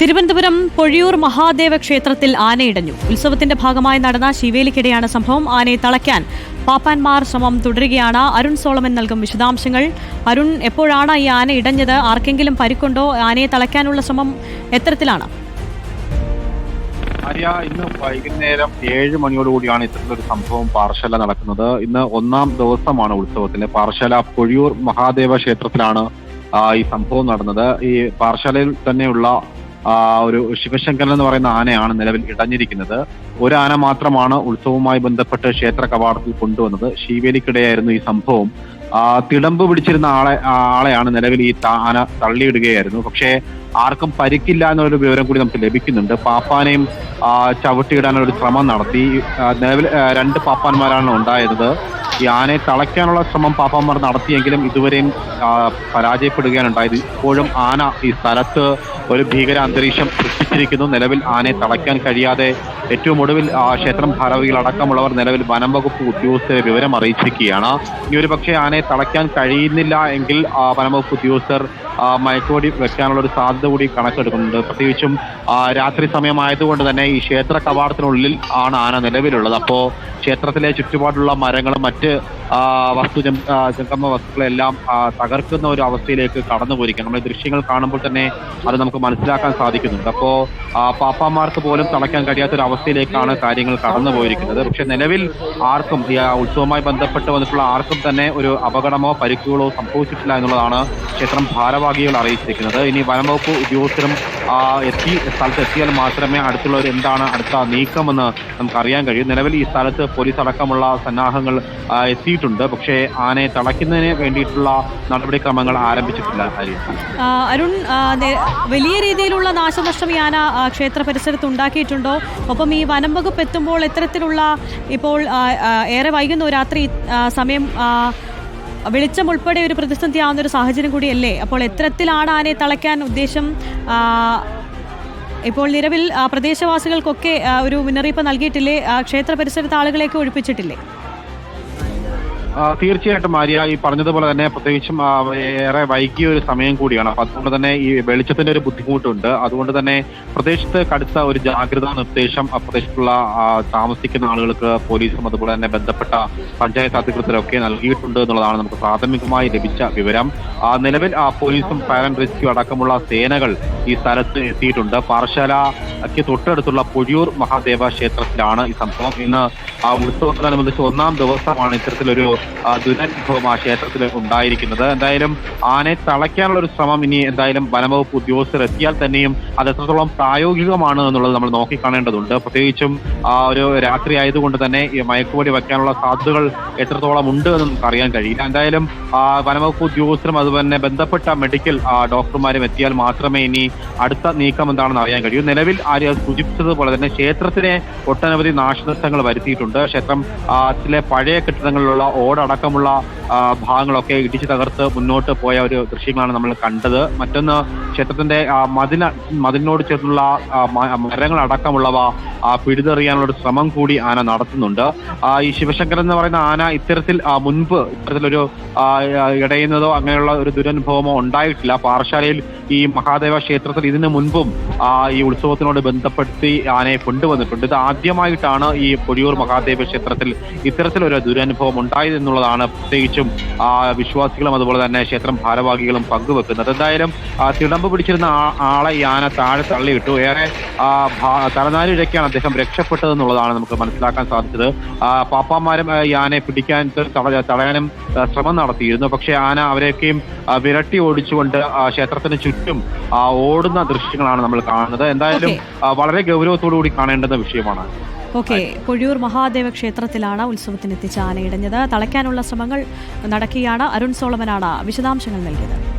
തിരുവനന്തപുരം പൊഴിയൂർ മഹാദേവ ക്ഷേത്രത്തിൽ ആനയിടഞ്ഞു. ഉത്സവത്തിന്റെ ഭാഗമായി നടന്ന ശിവേലിക്കിടെയാണ് സംഭവം. ആനയെ തളയ്ക്കാൻ പാപ്പാൻമാർ ശ്രമം തുടരുകയാണ്. അരുൺ സോളമൻ നൽകും വിശദാംശങ്ങൾ. അരുൺ എപ്പോഴാണ് ഈ ആന ഇടഞ്ഞത്? ആർക്കെങ്കിലും പരിക്കുണ്ടോ? ആനയെ തളയ്ക്കാനുള്ള ശ്രമം എത്തരത്തിലാണ്. ഇന്ന് വൈകുന്നേരം ഏഴ് മണിയോടുകൂടിയാണ് ഇത്തരത്തിലൊരു സംഭവം പാർശല നടക്കുന്നത്. ഇന്ന് ഒന്നാം ദിവസമാണ് ഉത്സവത്തിന് പാർശല പൊഴിയൂർ മഹാദേവ ക്ഷേത്രത്തിലാണ് ഈ സംഭവം നടന്നത്. ഈ പാർശലയിൽ തന്നെയുള്ള ഒരു ശിവശങ്കരൻ എന്ന് പറയുന്ന ആനയാണ് നിലവിൽ ഇടഞ്ഞിരിക്കുന്നത്. ഒരു ആന മാത്രമാണ് ഉത്സവവുമായി ബന്ധപ്പെട്ട് ക്ഷേത്ര കവാടത്തിൽ കൊണ്ടുവന്നത്. ശീവേലിക്കിടെയായിരുന്നു ഈ സംഭവം. തിടമ്പ് പിടിച്ചിരുന്ന ആളെ ആളെയാണ് നിലവിൽ ഈ ആന തള്ളിയിടുകയായിരുന്നു. പക്ഷേ ആർക്കും പരിക്കില്ല എന്നൊരു വിവരം കൂടി നമുക്ക് ലഭിക്കുന്നുണ്ട്. പാപ്പാനെയും ചവിട്ടിയിടാനുള്ള ഒരു ശ്രമം നടത്തി. നിലവിൽ രണ്ട് പാപ്പാന്മാരാണ് ഉണ്ടായിരുന്നത്. ഈ ആനയെ തളയ്ക്കാനുള്ള ശ്രമം പാപ്പാന്മാർ നടത്തിയെങ്കിലും ഇതുവരെയും പരാജയപ്പെടുകയാണ് ഉണ്ടായത്. ഇപ്പോഴും ആന ഈ സ്ഥലത്ത് ഒരു ഭീകര അന്തരീക്ഷം സൃഷ്ടിച്ചിരിക്കുന്നു. നിലവിൽ ആനയെ തളയ്ക്കാൻ കഴിയാതെ ഏറ്റവും ഒടുവിൽ ക്ഷേത്രം ഭാരവികൾ അടക്കമുള്ളവർ നിലവിൽ വനം വകുപ്പ് ഉദ്യോഗസ്ഥരെ വിവരം അറിയിച്ചിരിക്കുകയാണ്. ഇനി ഒരു പക്ഷേ ആനയെ തളയ്ക്കാൻ കഴിയുന്നില്ല എങ്കിൽ വനം വകുപ്പ് ഉദ്യോഗസ്ഥർ മയക്കോടി വെക്കാനുള്ള ഒരു സാധ്യത കൂടി കണക്കെടുക്കുന്നുണ്ട് പ്രത്യേകിച്ചും രാത്രി സമയമായതുകൊണ്ട് തന്നെ ഈ ക്ഷേത്ര കവാടത്തിനുള്ളിൽ ആണ് ആന നിലവിലുള്ളത്. അപ്പോൾ ക്ഷേത്രത്തിലെ ചുറ്റുപാടുള്ള മരങ്ങളും മറ്റ് വസ്തു ജംഗമ വസ്തുക്കളെല്ലാം തകർക്കുന്ന ഒരു അവസ്ഥയിലേക്ക് കടന്നു പോയിരിക്കുക നമ്മൾ ദൃശ്യങ്ങൾ കാണുമ്പോൾ തന്നെ അത് നമുക്ക് മനസ്സിലാക്കാൻ സാധിക്കുന്നുണ്ട്. അപ്പോ ആ, പാപ്പാമാർക്ക് പോലും തളയ്ക്കാൻ കഴിയാത്ത ഒരു അവസ്ഥയിലേക്കാണ് കാര്യങ്ങൾ കടന്നു പോയിരിക്കുന്നത് പക്ഷെ നിലവിൽ ആർക്കും ഈ ഉത്സവവുമായി ബന്ധപ്പെട്ട് വന്നിട്ടുള്ള ആർക്കും തന്നെ ഒരു അപകടമോ പരിക്കുകളോ സംഭവിച്ചിട്ടില്ല എന്നുള്ളതാണ് ക്ഷേത്രം ഭാരവാഹികൾ അറിയിച്ചിരിക്കുന്നത്. ഇനി വനംവകുപ്പ് ഉദ്യോഗസ്ഥരും ആ, എത്തി സ്ഥലത്ത് എത്തിയാൽ മാത്രമേ അടുത്തുള്ളവർ എന്താണ് അടുത്ത നീക്കമെന്ന് നമുക്ക് അറിയാൻ കഴിയും. നിലവിൽ ഈ സ്ഥലത്ത് പോലീസ് അടക്കമുള്ള സന്നാഹങ്ങൾ എത്തിയിട്ടുണ്ട്. പക്ഷേ ആനയെ തളയ്ക്കുന്നതിന് വേണ്ടിയിട്ടുള്ള നടപടിക്രമങ്ങൾ ആരംഭിച്ചിട്ടില്ല അരുൺ വലിയ രീതിയിലുള്ള നാശനഷ്ടം ഈ ആന ക്ഷേത്ര പരിസരത്ത് ഉണ്ടാക്കിയിട്ടുണ്ടോ? ഒപ്പം ഈ വനം വകുപ്പ് എത്തുമ്പോൾ ഇത്തരത്തിലുള്ള ഇപ്പോൾ ഏറെ വൈകുന്നു രാത്രി സമയം വെളിച്ചം ഉൾപ്പെടെ ഒരു പ്രതിസന്ധി ആവുന്ന ഒരു സാഹചര്യം കൂടിയല്ലേ? അപ്പോൾ എത്രത്തിലാണ് ആനയെ തളയ്ക്കാൻ ഉദ്ദേശം? ഇപ്പോൾ നിലവിൽ പ്രദേശവാസികൾക്കൊക്കെ ഒരു മുന്നറിയിപ്പ് നൽകിയിട്ടില്ലേ? ക്ഷേത്ര പരിസരത്ത് ആളുകളെയൊക്കെ ഒഴിപ്പിച്ചിട്ടില്ലേ? തീർച്ചയായിട്ടും ആര്യ ഈ പറഞ്ഞതുപോലെ തന്നെ പ്രത്യേകിച്ചും ഏറെ വൈകിയ ഒരു സമയം കൂടിയാണ്. അപ്പൊ അതുകൊണ്ട് തന്നെ ഈ വെളിച്ചത്തിന്റെ ഒരു ബുദ്ധിമുട്ടുണ്ട്. അതുകൊണ്ട് തന്നെ പ്രദേശത്ത് കടുത്ത ഒരു ജാഗ്രതാ നിർദ്ദേശം പ്രദേശത്തുള്ള താമസിക്കുന്ന ആളുകൾക്ക് പോലീസും അതുപോലെ തന്നെ ബന്ധപ്പെട്ട പഞ്ചായത്ത് അധികൃതരൊക്കെ നൽകിയിട്ടുണ്ട് എന്നുള്ളതാണ് നമുക്ക് പ്രാഥമികമായി ലഭിച്ച വിവരം. നിലവിൽ ആ, പോലീസും ഫയർ ആൻഡ് റെസ്ക്യൂ അടക്കമുള്ള സേനകൾ ഈ സ്ഥലത്ത് എത്തിയിട്ടുണ്ട്. പാറശാലയ്ക്ക് തൊട്ടടുത്തുള്ള പൊഴിയൂർ മഹാദേവ ക്ഷേത്രത്തിലാണ് ഈ സംഭവം. ഇന്ന് ആ ഉത്സവത്തിനനുബന്ധിച്ച് ഒന്നാം ദിവസമാണ് ഇത്തരത്തിലൊരു ദുരനുഭവം ആ ക്ഷേത്രത്തിൽ ഉണ്ടായിരിക്കുന്നത്. എന്തായാലും ആനയെ തളയ്ക്കാനുള്ള ഒരു ശ്രമം ഇനി എന്തായാലും വനംവകുപ്പ് ഉദ്യോഗസ്ഥർ എത്തിയാൽ തന്നെയും അത് എത്രത്തോളം പ്രായോഗികമാണ് എന്നുള്ളത് നമ്മൾ നോക്കിക്കാണേണ്ടതുണ്ട്. പ്രത്യേകിച്ചും ആ ഒരു രാത്രി ആയതുകൊണ്ട് തന്നെ ഈ മയക്കുപൊടി വയ്ക്കാനുള്ള സാധ്യതകൾ എത്രത്തോളം ഉണ്ട് എന്ന് നമുക്ക് അറിയാൻ കഴിയില്ല. എന്തായാലും വനംവകുപ്പ് ഉദ്യോഗസ്ഥരും അതുപോലെ ബന്ധപ്പെട്ട മെഡിക്കൽ ഡോക്ടർമാരും എത്തിയാൽ മാത്രമേ ഇനി അടുത്ത നീക്കം എന്താണെന്ന് അറിയാൻ കഴിയും. നിലവിൽ ആര്യ സൂചിപ്പിച്ചതുപോലെ തന്നെ ക്ഷേത്രത്തിനെ ഒട്ടനവധി നാശനഷ്ടങ്ങൾ വരുത്തിയിട്ടുണ്ട്. ക്ഷേത്രം ആ, പഴയ കെട്ടിടങ്ങളിലുള്ള ഓടടക്കമുള്ള ഭാഗങ്ങളൊക്കെ ഇടിച്ചു തകർത്ത് മുന്നോട്ട് പോയ ഒരു ദൃശ്യങ്ങളാണ് നമ്മൾ കണ്ടത്. മറ്റൊന്ന് ക്ഷേത്രത്തിന്റെ മതിന മതില മതിലിനോട് ചേർന്നുള്ള മരങ്ങൾ അടക്കമുള്ളവ പിഴുതെറിയാനുള്ള ഒരു ശ്രമം കൂടി ആന നടത്തുന്നുണ്ട്. ഈ ശിവശങ്കരൻ എന്ന് പറയുന്ന ആന ഇത്തരത്തിൽ മുൻപ് ഇത്തരത്തിലൊരു ഇടയുന്നതോ അങ്ങനെയുള്ള ഒരു ദുരനുഭവമോ ഉണ്ടായിട്ടില്ല. പാറശാലയിൽ ഈ മഹാദേവ ക്ഷേത്രത്തിൽ ഇതിനു മുൻപും ഈ ഉത്സവത്തിനോട് ബന്ധപ്പെടുത്തി ആനയെ കൊണ്ടുവന്നിട്ടുണ്ട്. ഇത് ആദ്യമായിട്ടാണ് ഈ പൊഴിയൂർ മഹാദേവ ക്ഷേത്രത്തിൽ ഇത്തരത്തിലൊരു ദുരനുഭവം ഉണ്ടായത് എന്നുള്ളതാണ് പ്രത്യേകിച്ചും വിശ്വാസികളും അതുപോലെ തന്നെ ക്ഷേത്രം ഭാരവാഹികളും പങ്കുവെക്കുന്നത്. എന്തായാലും തിടമ്പ് പിടിച്ചിരുന്ന ആളെ ഈ ആന താഴെ തള്ളിയിട്ടു. ഏറെ തലനാരിഴയ്ക്കാണ് അദ്ദേഹം രക്ഷപ്പെട്ടത് എന്നുള്ളതാണ് നമുക്ക് മനസ്സിലാക്കാൻ സാധിച്ചത്. പാപ്പാമാരും ഈ ആനയെ പിടിക്കാൻ തട- തടയാനും ശ്രമം നടത്തിയിരുന്നു. പക്ഷേ ആന അവരെയൊക്കെയും വിരട്ടി ഓടിച്ചുകൊണ്ട് ക്ഷേത്രത്തിന് ചുറ്റും ആ, ഓടുന്ന ദൃശ്യങ്ങളാണ് നമ്മൾ കാണുന്നത്. എന്തായാലും വളരെ ഗൗരവത്തോടു കൂടി കാണേണ്ടുന്ന വിഷയമാണ്. ഓക്കെ. പൊഴിയൂർ മഹാദേവ ക്ഷേത്രത്തിലാണ് ഉത്സവത്തിനെത്തിച്ച് ആനയിടഞ്ഞത്. തളയ്ക്കാനുള്ള ശ്രമങ്ങൾ നടക്കുകയാണ്. അരുൺ സോളമനാണ് വിശദാംശങ്ങൾ നൽകിയത്.